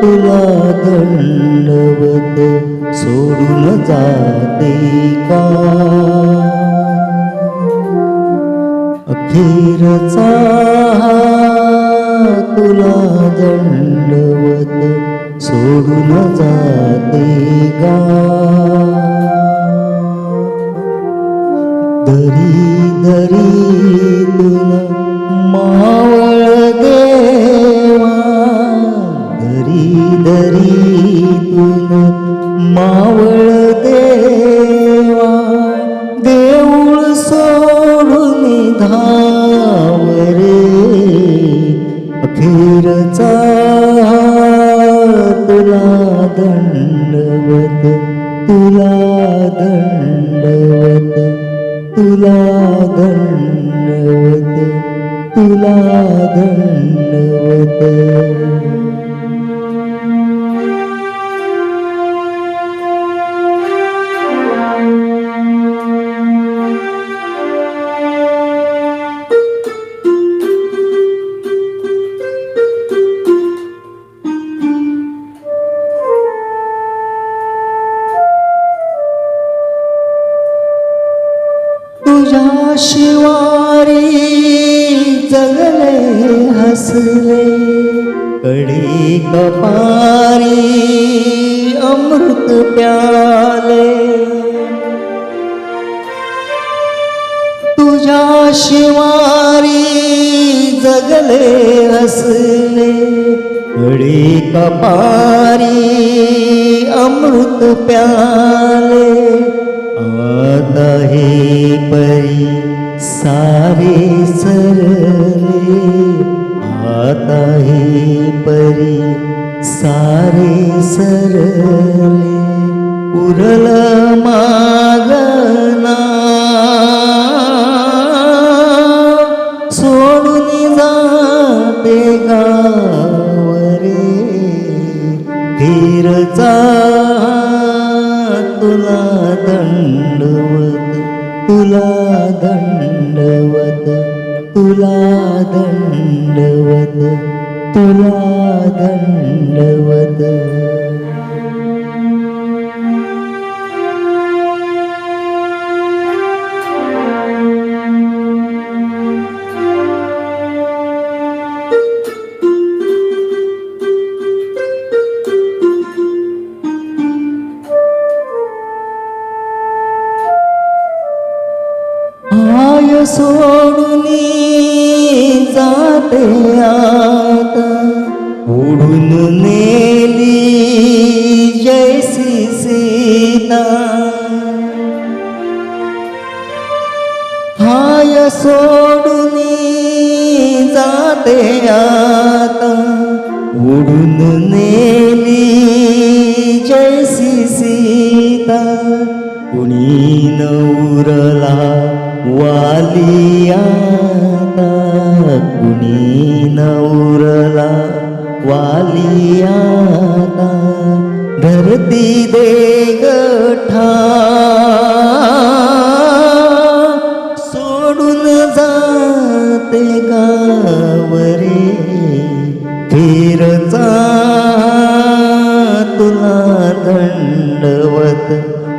तुला दंडवत सोडून जाते का? धीरचा तुला दंडवत सोडून जाते गा. दरी दरी तुला मावळ देवा. दरी दरी तुला मावळ देवा. देऊळ सोडून धा दंडवत तुला दंडवत तुझ्या शिवारी जगले हसले. कडी कपारी अमृत प्याले. तुझ्या शिवारी जगले हसले. कडी कपारी अमृत प्याले. आ आहे परी सारे सरले. आता हे परी सारे सरले. उरल मागना. सोडून जाते गावरे धीरचा तुला दंडवत तुला दंडवत तुला दंडवत तुला दंडवत आय सोडून जाते आता. उडून नेली जैसी सीता. हाय सोडून जाते आता. उडून नेली जैसी सीता. कुणी नवरला वाली आता कुणी नवरला वाली आता धरती दे गठा. सोडून जाते गावरे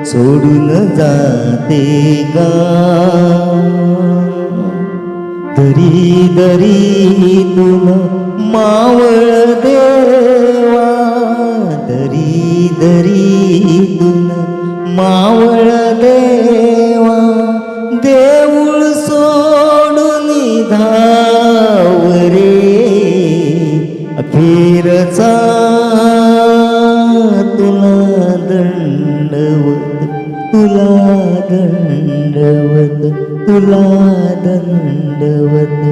सोडून जाते का? दरी दरी तुम मावळ देवा दरी दरी तुम मावळ देवा देऊळ सोडून धावरे दंडवत तुला दंडवत तुला दंडवत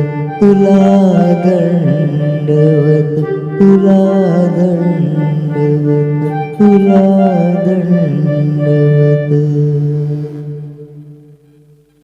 तुला